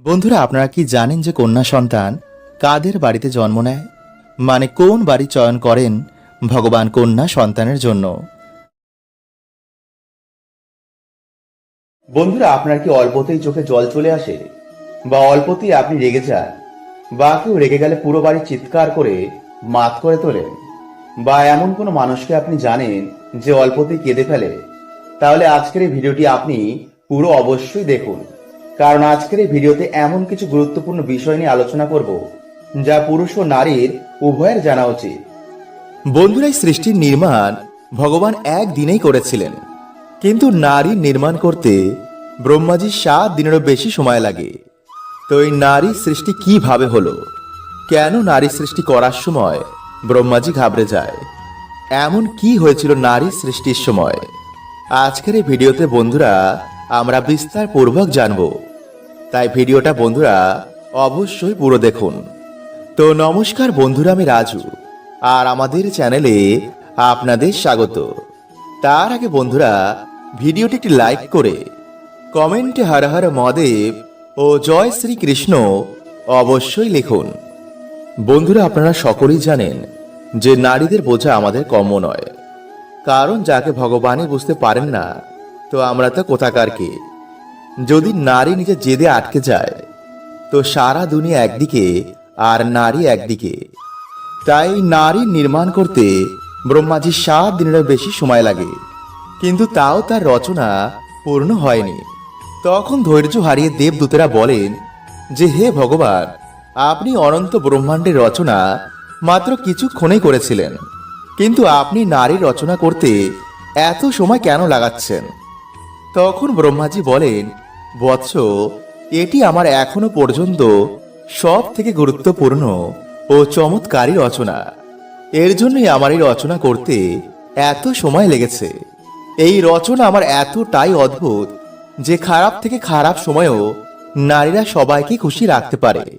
বন্ধুরা, আপনারা কি জানেন যে কন্যা সন্তান কাদের বাড়িতে জন্ম নেয়? মানে কোন বাড়ি চয়ন করেন ভগবান কন্যা সন্তানের জন্য? বন্ধুরা, আপনার কি অল্পতেই চোখে জল চলে আসে? বা অল্পতেই আপনি রেগে যান? বা কেউ রেগে গেলে পুরো বাড়ি চিৎকার করে মাত করে তোলেন? বা এমন কোনো মানুষকে আপনি জানেন যে অল্পতেই কেঁদে ফেলে? তাহলে আজকের এই ভিডিওটি আপনি পুরো অবশ্যই দেখুন। কারণ আজকের এই ভিডিওতে এমন কিছু গুরুত্বপূর্ণ বিষয় নিয়ে আলোচনা করব, যা পুরুষ ও নারীর উভয়ের জানা উচিত। বন্ধুরাই সৃষ্টির নির্মাণ ভগবান একদিনেই করেছিলেন। কিন্তু নারী নির্মাণ করতে ব্রহ্মাজি সাত দিনেরও বেশি সময় লাগে। তো এই নারী সৃষ্টি কীভাবে হলো? কেন নারী সৃষ্টি করার সময় ব্রহ্মাজি ঘাবড়ে যায়? এমন কি হয়েছিল নারী সৃষ্টির সময়? আজকের এই ভিডিওতে বন্ধুরা, আমরা বিস্তার পূর্বক জানব। তাই ভিডিওটা বন্ধুরা অবশ্যই পুরো দেখুন। তো নমস্কার বন্ধুরা, আমি রাজু, আর আমাদের চ্যানেলে আপনাদের স্বাগত। তার আগে বন্ধুরা, ভিডিওটি একটি লাইক করে কমেন্টে হর হর মহাদেব ও জয় শ্রীকৃষ্ণ অবশ্যই লিখুন। বন্ধুরা, আপনারা সকলেই জানেন যে নারীদের বোঝা আমাদের কম্য নয়। কারণ যাকে ভগবানই বুঝতে পারেন না, তো আমরা তো কোথাকার কে? যদি নারী নিজে জেদে আটকে যায়, তো সারা দুনিয়া একদিকে আর নারী একদিকে। তাই নারী নির্মাণ করতে ব্রহ্মাজি সাত দিনেরও বেশি সময় লাগে। কিন্তু তাও তার রচনা পূর্ণ হয়নি। তখন ধৈর্য হারিয়ে দেবদূতেরা বলেন যে, হে ভগবান, আপনি অনন্ত ব্রহ্মাণ্ডের রচনা মাত্র কিছুক্ষণেই করেছিলেন। কিন্তু আপনি নারী রচনা করতে এত সময় কেন লাগাচ্ছেন? তখন ব্রহ্মাজি বলেন, বৎস, এটি আমার এখনও পর্যন্ত সব থেকে গুরুত্বপূর্ণ ও চমৎকারী রচনা। এর জন্যই আমার এই রচনা করতে এত সময় লেগেছে। এই রচনা আমার এতটাই অদ্ভুত যে খারাপ থেকে খারাপ সময়েও নারীরা সবাইকে খুশি রাখতে পারে।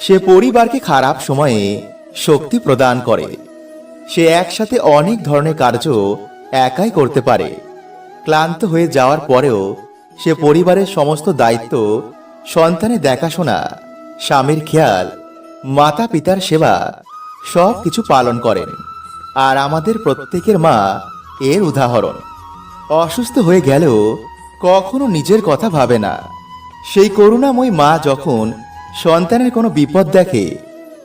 সে পরিবারকে খারাপ সময়ে শক্তি প্রদান করে। সে একসাথে অনেক ধরনের কার্য একাই করতে পারে। ক্লান্ত হয়ে যাওয়ার পরেও সে পরিবারের সমস্ত দায়িত্ব, সন্তানের দেখাশোনা, স্বামীর খেয়াল মাতা পিতার সেবা সব কিছু পালন করেন। আর আমাদের প্রত্যেকের মা এর উদাহরণ। অসুস্থ হয়ে গেলেও কখনো নিজের কথা ভাবে না। সেই করুণাময় মা যখন সন্তানের কোনো বিপদ দেখে,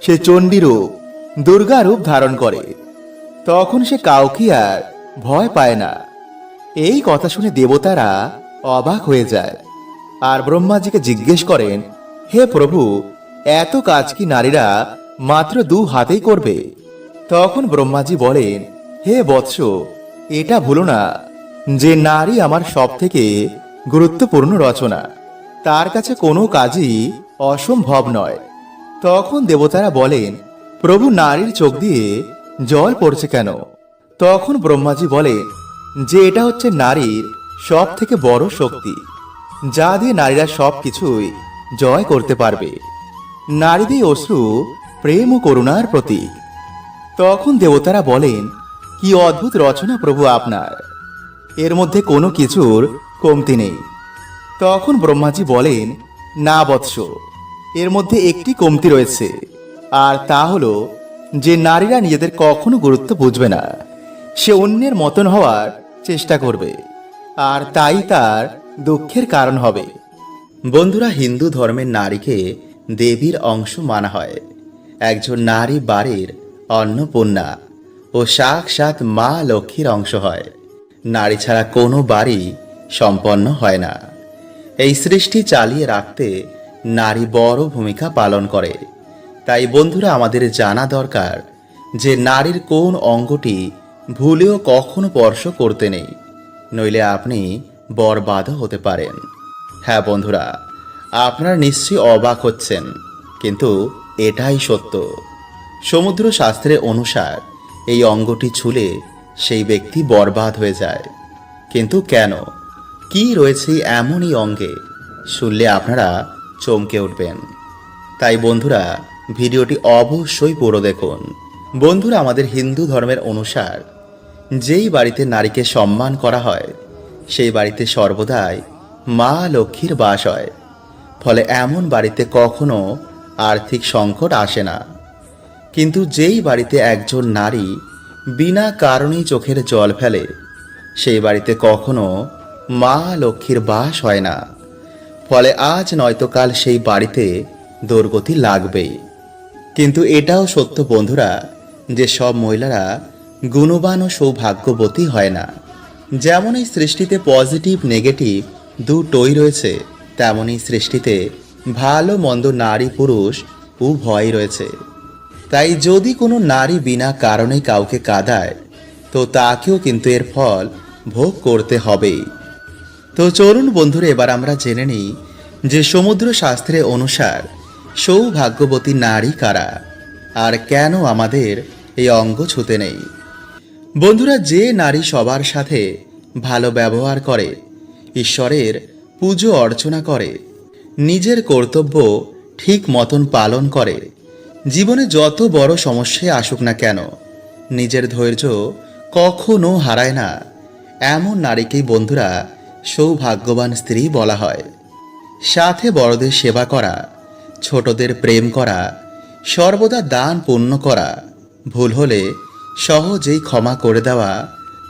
সে চণ্ডীরূপ দুর্গা রূপ ধারণ করে, তখন সে কাউকে আর ভয় পায় না। এই কথা শুনে দেবতারা অবাক হয়ে যায়। আর ব্রহ্মাজিকে জিজ্ঞেস করেন, হে প্রভু, এত কাজ কি নারীরা মাত্র দু হাতেই করবে? তখন ব্রহ্মাজি বলেন, হে বৎস, এটা ভুলো না যে নারী আমার সব থেকে গুরুত্বপূর্ণ রচনা। তার কাছে কোনো কাজই অসম্ভব নয়। তখন দেবতারা বলেন, প্রভু নারীর চোখ দিয়ে জল পড়ছে কেন? তখন ব্রহ্মাজি বলেন যে এটা হচ্ছে নারীর সব থেকে বড় শক্তি, যা দিয়ে নারীরা সব কিছুই জয় করতে পারবে। নারীদের অশ্রু প্রেম ও করুণার প্রতীক। তখন দেবতারা বলেন, কি অদ্ভুত রচনা প্রভু আপনার। এর মধ্যে কোনো কিছুর কমতি নেই। তখন ব্রহ্মাজি বলেন, না বৎস, এর মধ্যে একটি কমতি রয়েছে, আর তা হলো যে নারীরা নিজেদের কখনো গুরুত্ব বুঝবে না। সে অন্যের মতন হওয়ার চেষ্টা করবে। আর তাই তার দুঃখের কারণ হবে। বন্ধুরা হিন্দু ধর্মের নারীকে দেবীর অংশ মানা হয়। একজন নারী বাড়ির অন্নপূর্ণা ও সাক্ষাৎ মা লক্ষ্মীর অংশ হয়। নারী ছাড়া কোনো বাড়ি সম্পন্ন হয় না। এই সৃষ্টি চালিয়ে রাখতে নারী বড় ভূমিকা পালন করে। তাই বন্ধুরা, আমাদের জানা দরকার যে নারীর কোন অঙ্গটি ভুলেও কখনো স্পর্শ করতে নেই। নইলে আপনি বরবাদও হতে পারেন। হ্যাঁ বন্ধুরা, আপনারা নিশ্চয়ই অবাক হচ্ছেন, কিন্তু এটাই সত্য। সমুদ্র শাস্ত্রের অনুসার এই অঙ্গটি ছুলে সেই ব্যক্তি বরবাদ হয়ে যায়। কিন্তু কেন? কি রয়েছে এমনই অঙ্গে? শুনলে আপনারা চমকে উঠবেন। তাই বন্ধুরা, ভিডিওটি অবশ্যই পুরো দেখুন। বন্ধুরা, আমাদের হিন্দু ধর্মের অনুসার যেই বাড়িতে নারীকে সম্মান করা হয়, সেই বাড়িতে সর্বদাই মা লক্ষ্মীর বাস হয়। ফলে এমন বাড়িতে কখনো আর্থিক সংকট আসে না। কিন্তু যেই বাড়িতে একজন নারী বিনা কারণেই চোখের জল ফেলে, সেই বাড়িতে কখনো মা লক্ষ্মীর বাস হয় না। ফলে আজ নয়তো কাল সেই বাড়িতে দুর্গতি লাগবেই। কিন্তু এটাও সত্য বন্ধুরা যে সব মহিলারা গুণবান ও সৌভাগ্যবতী হয় না। যেমন এই সৃষ্টিতে পজিটিভ, নেগেটিভ দুটোই রয়েছে তেমনই সৃষ্টিতে ভালো, মন্দ নারী, পুরুষ উভয়ই রয়েছে। তাই যদি কোনো নারী বিনা কারণে কাউকে কাঁদায়, তো তাকেও কিন্তু এর ফল ভোগ করতে হবেই। তো চলুন বন্ধুরা, এবার আমরা জেনে নিই যে সমুদ্র শাস্ত্রে অনুসার সৌভাগ্যবতী নারী কারা, আর কেন আমাদের এই অঙ্গ ছুতে নেই। বন্ধুরা, যে নারী সবার সাথে ভালো ব্যবহার করে, ঈশ্বরের পুজো অর্চনা করে, নিজের কর্তব্য ঠিক মতন পালন করে, জীবনে যত বড় সমস্যায় আসুক না কেন, নিজের ধৈর্য কখনো হারায় না, এমন নারীকেই বন্ধুরা সৌভাগ্যবান স্ত্রী বলা হয়। সাথে বড়দের সেবা করা, ছোটদের প্রেম করা, সর্বদা দান পুণ্য করা, ভুল হলে সহজেই ক্ষমা করে দেওয়া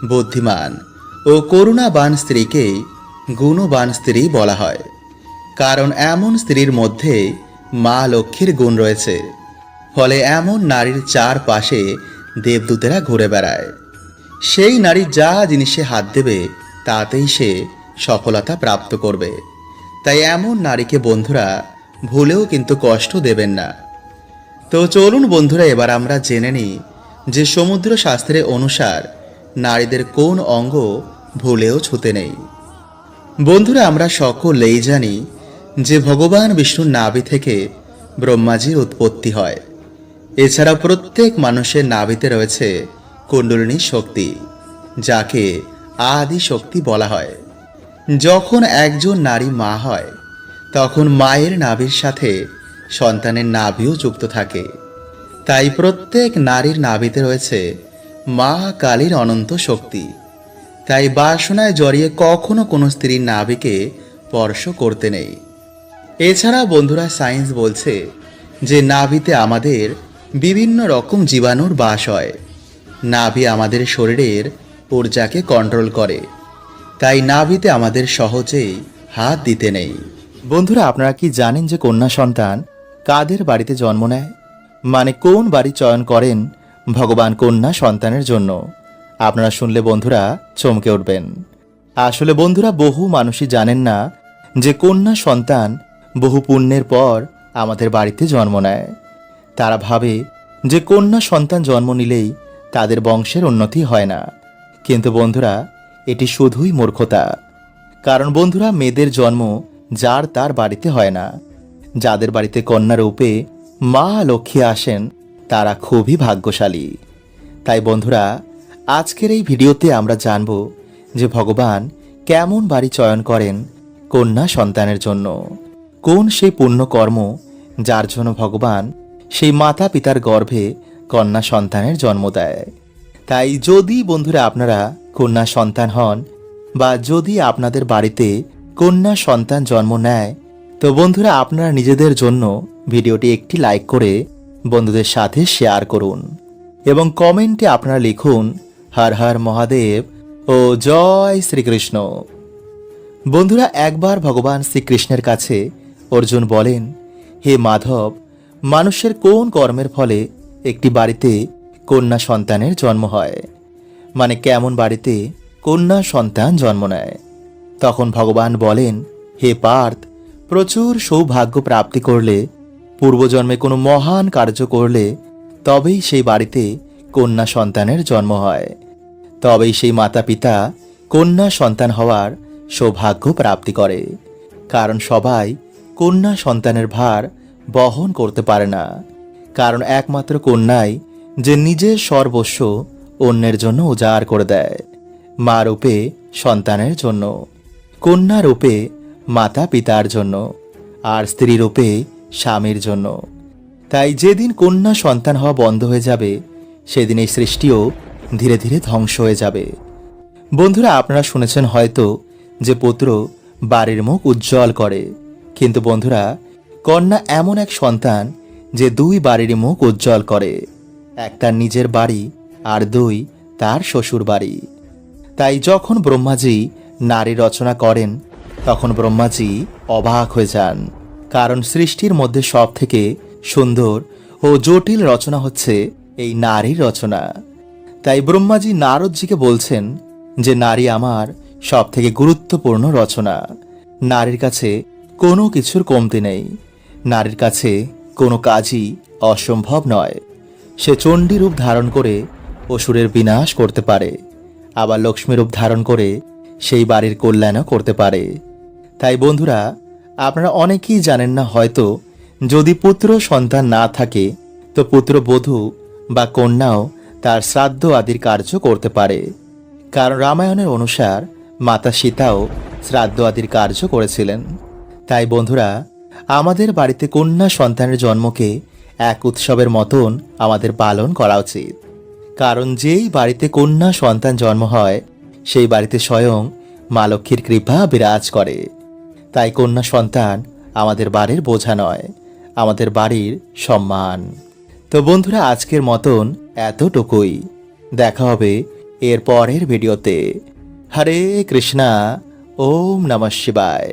বুদ্ধিমান ও করুণাবান স্ত্রীকেই গুণবান স্ত্রী বলা হয়। কারণ এমন স্ত্রীর মধ্যে মা লক্ষ্মীর গুণ রয়েছে। ফলে এমন নারীর চারপাশে দেবদূতেরা ঘুরে বেড়ায়। সেই নারী যা জিনিসে হাত দেবে, তাতেই সে সফলতা প্রাপ্ত করবে। তাই এমন নারীকে বন্ধুরা ভুলেও কিন্তু কষ্ট দেবেন না। তো চলুন বন্ধুরা, এবার আমরা জেনে নিই যে সমুদ্র শাস্ত্রে অনুসার, নারীদের কোন অঙ্গ ভুলেও ছুতে নেই। বন্ধুরা, আমরা সকলেই জানি যে ভগবান বিষ্ণুর নাভি থেকে ব্রহ্মাজির উৎপত্তি হয়। এছাড়া প্রত্যেক মানুষের নাভিতে রয়েছে কুণ্ডলিনী শক্তি, যাকে আদি শক্তি বলা হয়। যখন একজন নারী মা হয়, তখন মায়ের নাভির সাথে সন্তানের নাভিও যুক্ত থাকে। তাই প্রত্যেক নারীর নাভিতে রয়েছে মা কালীর অনন্ত শক্তি। তাই বাসনায় জড়িয়ে কখনো কোনো স্ত্রীর নাভিকে স্পর্শ করতে নেই। এছাড়া বন্ধুরা সায়েন্স বলছে যে নাভিতে আমাদের বিভিন্ন রকম জীবাণুর বাস হয়। নাভি আমাদের শরীরের ঊর্জাকে কন্ট্রোল করে। তাই নাভিতে আমাদের সহজেই হাত দিতে নেই। বন্ধুরা, আপনারা কি জানেন যে কন্যা সন্তান কাদের বাড়িতে জন্ম নেয়? মানে কোন বাড়ি চয়ন করেন ভগবান কন্যা সন্তানের জন্য? আপনারা শুনলে বন্ধুরা চমকে উঠবেন। আসলে বন্ধুরা, বহু মানুষই জানেন না যে কন্যা সন্তান বহু পুণ্যের পর আমাদের বাড়িতে জন্ম নেয়। তারা ভাবে যে কন্যা সন্তান জন্ম নিলেই তাদের বংশের উন্নতি হয় না। কিন্তু বন্ধুরা, এটি শুধুই মূর্খতা। কারণ বন্ধুরা, মেয়েদের জন্ম যার তার বাড়িতে হয় না। যাদের বাড়িতে কন্যা রূপে মা লক্ষ্মী আসেন, তারা খুবই ভাগ্যশালী। তাই বন্ধুরা, আজকের এই ভিডিওতে আমরা জানব যে ভগবান কেমন বাড়ি চয়ন করেন কন্যা সন্তানের জন্য। কোন সেই পুণ্যকর্ম যার জন্য ভগবান সেই মাতা পিতার গর্ভে কন্যা সন্তানের জন্ম দেয়। তাই যদি বন্ধুরা আপনারা কন্যা সন্তান হন বা যদি আপনাদের বাড়িতে কন্যা সন্তান জন্ম নেয় তো বন্ধুরা, আপনারা নিজেদের জন্য ভিডিওটি একটি লাইক করে বন্ধুদের সাথে শেয়ার করুন এবং কমেন্টে আপনারা লিখুন, হর হর মহাদেব ও জয় শ্রীকৃষ্ণ। বন্ধুরা, একবার ভগবান শ্রীকৃষ্ণের কাছে অর্জুন বলেন, হে মাধব, মানুষের কোন কর্মের ফলে একটি বাড়িতে কন্যা সন্তানের জন্ম হয়? মানে কেমন বাড়িতে কন্যা সন্তান জন্ম নেয়? তখন ভগবান বলেন, হে পার্থ প্রচুর সৌভাগ্য প্রাপ্তি করলে, পূর্বজন্মে কোনো মহান কার্য করলে, তবেই সেই বাড়িতে কন্যা সন্তানের জন্ম হয়। তবেই সেই মাতা পিতা কন্যা সন্তান হওয়ার সৌভাগ্য প্রাপ্তি করে। কারণ সবাই কন্যা সন্তানের ভার বহন করতে পারে না। কারণ একমাত্র কন্যাই যে নিজের সর্বস্ব অন্যের জন্য উজাড় করে দেয়, মা রূপে সন্তানের জন্য। কন্যা রূপে মাতা পিতার জন্য আর স্ত্রী রূপে স্বামীর জন্য। তাই যেদিন কন্যা সন্তান হওয়া বন্ধ হয়ে যাবে, সেদিন এই সৃষ্টিও ধীরে ধীরে ধ্বংস হয়ে যাবে। বন্ধুরা, আপনারা শুনেছেন হয়তো যে পুত্র বাড়ির মুখ উজ্জ্বল করে। কিন্তু বন্ধুরা, কন্যা এমন এক সন্তান যে দুই বাড়ির মুখ উজ্জ্বল করে। এক তার নিজের বাড়ি আর দুই তার শ্বশুর বাড়ি তাই যখন ব্রহ্মাজি নারী রচনা করেন তখন ব্রহ্মাজি অবাক হয়ে যান। কারণ সৃষ্টির মধ্যে সব থেকে সুন্দর ও জটিল রচনা হচ্ছে এই নারীর রচনা। তাই ব্রহ্মাজি নারদজিকে বলছেন যে, নারী আমার সব থেকে গুরুত্বপূর্ণ রচনা। নারীর কাছে কোনো কিছুর কমতি নেই। নারীর কাছে কোনো কাজই অসম্ভব নয়। সে চণ্ডী রূপ ধারণ করে অসুরের বিনাশ করতে পারে। আবার লক্ষ্মী রূপ ধারণ করে সেই বাড়ির কল্যাণও করতে পারে। তাই বন্ধুরা, আপনারা অনেকেই জানেন না হয়তো, যদি পুত্র সন্তান না থাকে, তো পুত্রবধূ বা কন্যাও তার শ্রাদ্ধ আদির কার্য করতে পারে। কারণ রামায়ণের অনুসার মাতা সীতাও শ্রাদ্ধ আদির কার্য করেছিলেন। তাই বন্ধুরা, আমাদের বাড়িতে কন্যা সন্তানের জন্মকে এক উৎসবের মতন আমাদের পালন করা উচিত। কারণ যেই বাড়িতে কন্যা সন্তান জন্ম হয়, সেই বাড়িতে স্বয়ং মা লক্ষ্মীর কৃপা বিরাজ করে। তাই কন্যা সন্তান আমাদের বাড়ির বোঝা নয়, আমাদের বাড়ির সম্মান। তো বন্ধুরা, আজকের মতন এতটুকুই। দেখা হবে এর পরের ভিডিওতে। হরে কৃষ্ণা, ওম নমঃ শিবায়।